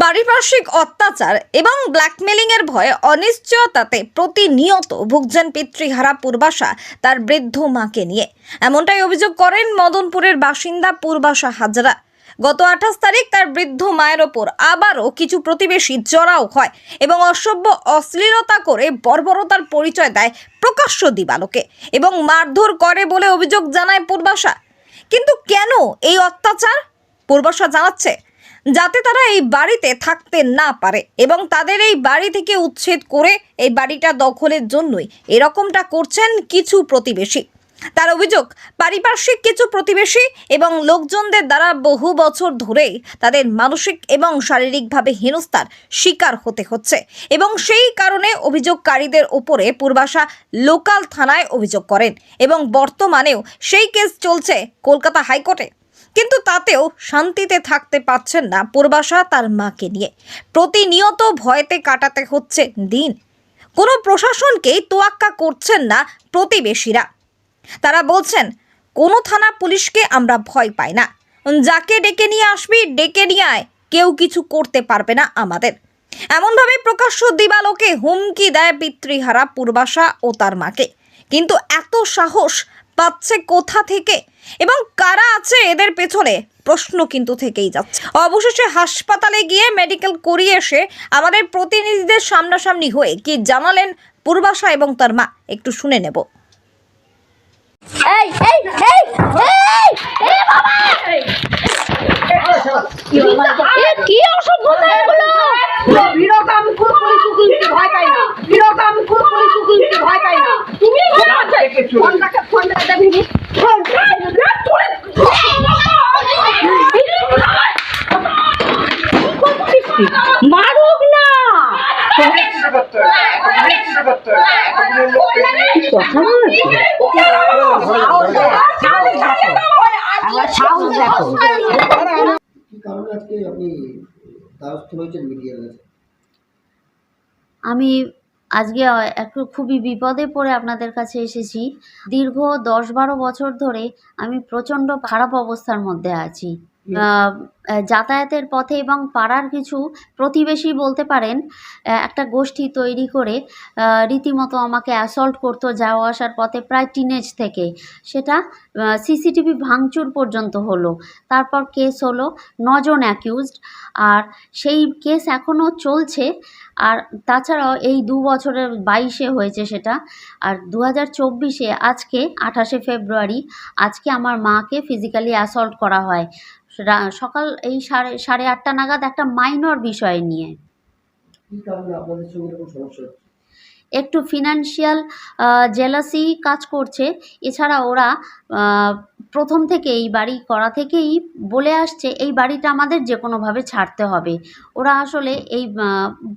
পারিপার্শ্বিক অত্যাচার এবং ব্ল্যাকমেলিং এর ভয়ে অনিশ্চয়তাতে প্রতিনিয়ত ভুগছেন পিতৃহারা পূর্বাশা তার বৃদ্ধ মাকে নিয়ে। এমনটাই অভিযোগ করেন মদনপুরের বাসিন্দা পূর্বাশা হাজরা। গত আঠাশ তারিখ তার বৃদ্ধ মায়ের ওপর আবারও কিছু প্রতিবেশী জড়াও হয় এবং অসভ্য অশ্লীলতা করে বর্বরতার পরিচয় দেয় প্রকাশ্য দিবালোকে এবং মারধর করে বলে অভিযোগ জানায় পূর্বাশা। কিন্তু কেন এই অত্যাচার? পূর্বাশা জানাচ্ছে যাতে তারা এই বাড়িতে থাকতে না পারে এবং তাদের এই বাড়ি থেকে উচ্ছেদ করে এই বাড়িটা দখলের জন্যই। এরকমটা করছেন কিছু প্রতিবেশী। তার অভিযোগ, পারিপার্শ্বিক কিছু প্রতিবেশী এবং লোকজনদের দ্বারা বহু বছর ধরেই তাদের মানসিক এবং শারীরিকভাবে হেনস্থার শিকার হতে হচ্ছে এবং সেই কারণে অভিযোগকারীদের ওপরে পূর্বাশা লোকাল থানায় অভিযোগ করেন এবং বর্তমানেও সেই কেস চলছে কলকাতা হাইকোর্টে। কিন্তু তাতেও শান্তিতে থাকতে পারছেন না পূর্বাশা তার মাকে নিয়ে। প্রতিনিয়ত ভয়তে কাটাতে হচ্ছে দিন। কোনো প্রশাসনকেই তোয়াক্কা করছেন না প্রতিবেশীরা। তারা বলছেন, কোনো থানা পুলিশকে আমরা ভয় পাই না। যাকে ডেকে নিয়ে আসবি, ডেকে নিয়ে আয়। কেউ কিছু করতে পারবে না আমাদের। এমনভাবে প্রকাশ্য দিবালোকে হুমকি দেয় পিতৃহারা পূর্বাশা ও তার মাকে। কিন্তু এত সাহস পাচ্ছে কোথা থেকে এবং কারা আছে এদের পেছনে? প্রশ্ন কিন্তু থেকেই যাচ্ছে। অবশেষে হাসপাতালে গিয়ে মেডিকেল করিয়ে এসে আমাদের প্রতিনিধিদের সামনাসামনি হয়ে কি জানালেন পূর্বাশা এবং তার মা? একটু শুনে নেব। এই এই এই এই এ বাবা! কি অসভ্যতা এগুলো? বিরোধ আমি কোনো ভয় পাই না। ভয় পাই না। তুমি আমি আজকে একটু খুবই বিপদে পড়ে আপনাদের কাছে এসেছি। দীর্ঘ দশ বারো বছর ধরে আমি প্রচণ্ড খারাপ অবস্থার মধ্যে আছি। যাতায়াতের পথে এবং পাড়ার কিছু প্রতিবেশী বলতে পারেন একটা গোষ্ঠী তৈরি করে রীতিমতো আমাকে অ্যাসল্ট করতো যাওয়া আসার পথে প্রায় টিনেজ থেকে। সেটা সিসিটিভি ভাঙচুর পর্যন্ত হলো। তারপর কেস হলো নজন অ্যাকিউজড আর সেই কেস এখনও চলছে। আর তাছাড়াও এই দু বছরের বাইশে হয়েছে সেটা। আর দু হাজার চব্বিশে, আজকে আঠাশে ফেব্রুয়ারি, আজকে আমার মাকে ফিজিক্যালি অ্যাসল্ট করা হয়। সকাল এই সাড়ে সাড়ে আটটা নাগাদ একটা মাইনর বিষয় নিয়ে। একটু ফিনান্সিয়াল জেলাসি কাজ করছে। এছাড়া ওরা প্রথম থেকে এই বাড়ি করা থেকেই বলে আসছে, এই বাড়িটা আমাদের যে কোনোভাবে ছাড়তে হবে। ওরা আসলে এই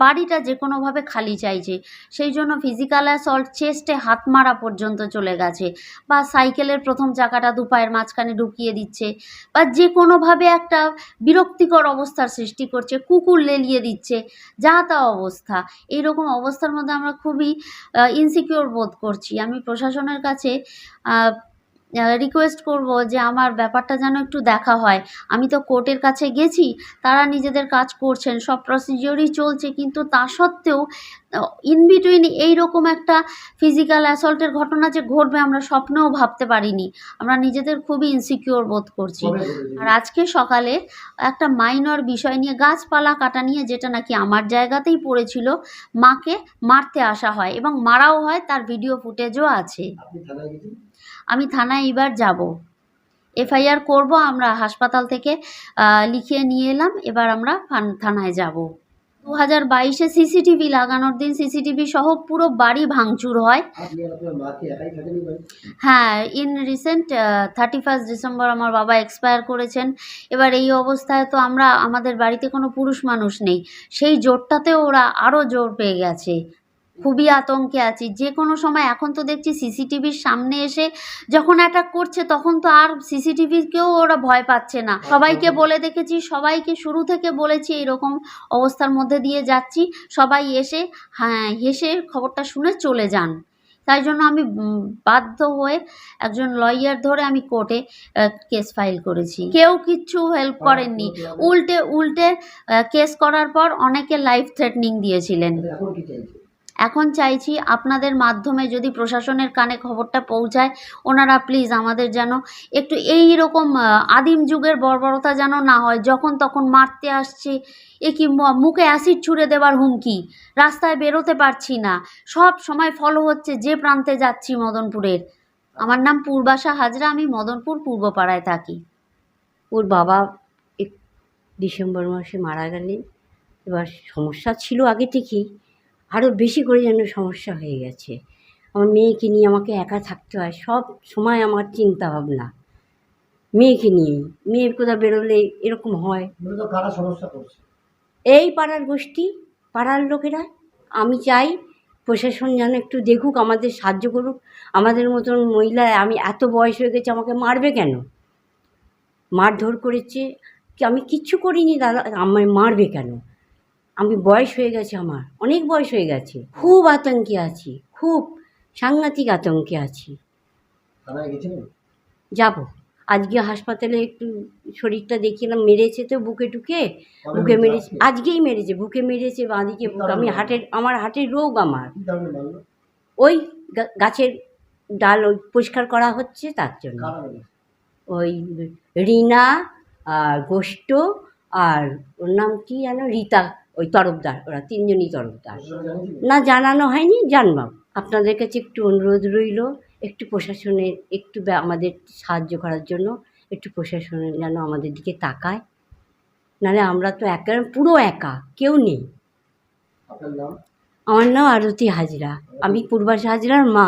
বাড়িটা যে কোনোভাবে খালি চাইছে। সেই জন্য ফিজিক্যাল অ্যাসল্ট চেস্টে হাত মারা পর্যন্ত চলে গেছে বা সাইকেলের প্রথম চাকাটা দু পায়ের মাঝখানে ঢুকিয়ে দিচ্ছে বা যে কোনোভাবে একটা বিরক্তিকর অবস্থার সৃষ্টি করছে, কুকুর লেলিয়ে দিচ্ছে, যা তা অবস্থা। এইরকম অবস্থার মধ্যে আমরা খুবই ইনসিকিওর বোধ করছি। আমি প্রশাসনের কাছে রিকোয়েস্ট করব যে আমার ব্যাপারটা যেন একটু দেখা হয়। আমি তো কোর্টের কাছে গেছি তারা নিজেদের কাজ করছেন সব প্রসিজিওরই চলছে কিন্তু তা সত্ত্বেও ইন বিটুইন এইরকম একটা ফিজিক্যাল অ্যাসল্টের ঘটনা যে ঘটবে আমরা স্বপ্নেও ভাবতে পারিনি। আমরা নিজেদের খুবই ইনসিকিওর বোধ করছি। আর আজকে সকালে একটা মাইনর বিষয় নিয়ে গাছপালা কাটা নিয়ে যেটা নাকি আমার জায়গাতেই পড়েছিল মাকে মারতে আসা হয় এবং মারাও হয় তার ভিডিও ফুটেজও আছে। আমি থানায় এবার যাব। এফআইআর করব আমরা হাসপাতাল থেকে লিখিয়ে নিয়ে এলাম এবার আমরা থানায় যাব। দু হাজার বাইশে সিসিটিভি লাগানোর দিন সিসিটিভি সহ পুরো বাড়ি ভাঙচুর হয়? হ্যাঁ in recent thirty first December আমার বাবা এক্সপায়ার করেছেন। এবার এই অবস্থায় তো আমরা আমাদের বাড়িতে কোনো পুরুষ মানুষ নেই। সেই জোরটাতেও ওরা আরও জোর পেয়ে গেছে। খুবই আতঙ্কে আছি। যে কোনো সময় এখন তো দেখছি সিসিটিভির সামনে এসে যখন অ্যাটাক করছে তখন তো আর সিসিটিভিকেও ওরা ভয় পাচ্ছে না। সবাইকে বলে দেখেছি সবাইকে শুরু থেকে বলেছি এরকম অবস্থার মধ্যে দিয়ে যাচ্ছি। সবাই এসে হ্যাঁ হেসে খবরটা শুনে চলে যান। তাই জন্য আমি বাধ্য হয়ে একজন লয়ার ধরে আমি কোর্টে কেস ফাইল করেছি। কেউ কিচ্ছু হেল্প করেননি। উল্টে উল্টে কেস করার পর অনেকে লাইফ থ্রেটনিং দিয়েছিলেন এখন চাইছে আপনাদের মাধ্যমে যদি প্রশাসনের কানে খবরটা পৌঁছায়, ওনারা প্লিজ আমাদের যেন একটু এই রকম আদিম যুগের বর্বরতা যেন না হয়, যখন তখন মারতে আসছে, এ কি মুখে অ্যাসিড ছুঁড়ে দেবার হুমকি, রাস্তায় বেরোতে পারছি না, সব সময় ফলো হচ্ছে যে প্রান্তে যাচ্ছি মদনপুরের। আমার নাম পূর্বাশা হাজরা, আমি মদনপুর পূর্বপাড়ায় থাকি। ওর বাবা ডিসেম্বর মাসে মারা গেলেন, এবার সমস্যা ছিল আগে থেকেই। আরও বেশি করে যেন সমস্যা হয়ে গেছে। আমার মেয়েকে নিয়ে আমাকে একা থাকতে হয় সব সময় আমার চিন্তা ভাবনা মেয়েকে নিয়েই মেয়ের কোথাও বেরোলে এরকম হয়। সমস্যা করছে? এই পাড়ার গোষ্ঠী পাড়ার লোকেরা আমি চাই প্রশাসন যেন একটু দেখুক আমাদের সাহায্য করুক। আমাদের মতন মহিলা আমি এত বয়স হয়ে গেছে আমাকে মারবে কেন? মারধর করেছে কি আমি কিচ্ছু করিনি দাদা আমায় মারবে কেন? আমি বয়স হয়ে গেছে আমার অনেক বয়স হয়ে গেছে খুব আতঙ্কে আছি খুব সাংঘাতিক আতঙ্কে আছি। যাব। আজকে হাসপাতালে একটু শরীরটা দেখিলাম মেরেছে তো বুকে টুকে বুকে মেরেছে? আজকেই মেরেছে বুকে মেরেছে বাঁদিকে আমি হাটের আমার হাটের রোগ আমার। ওই গাছের ডাল ওই পরিষ্কার করা হচ্ছে তার জন্য। ওই রিনা আর গোষ্ঠ আর ওর নাম কি যেন? রীতা। ওই তরফদার ওরা তিনজনই তরফদার। না জানানো হয়নি জানবাম আপনাদের কাছে একটু অনুরোধ রইল একটু প্রশাসনের একটু আমাদের সাহায্য করার জন্য একটু প্রশাসনের যেন আমাদের দিকে তাকায়। নাহলে আমরা তো একা পুরো একা কেউ নেই। আমার নাম আরতি হাজরা। আমি পূর্বাশা হাজরার মা।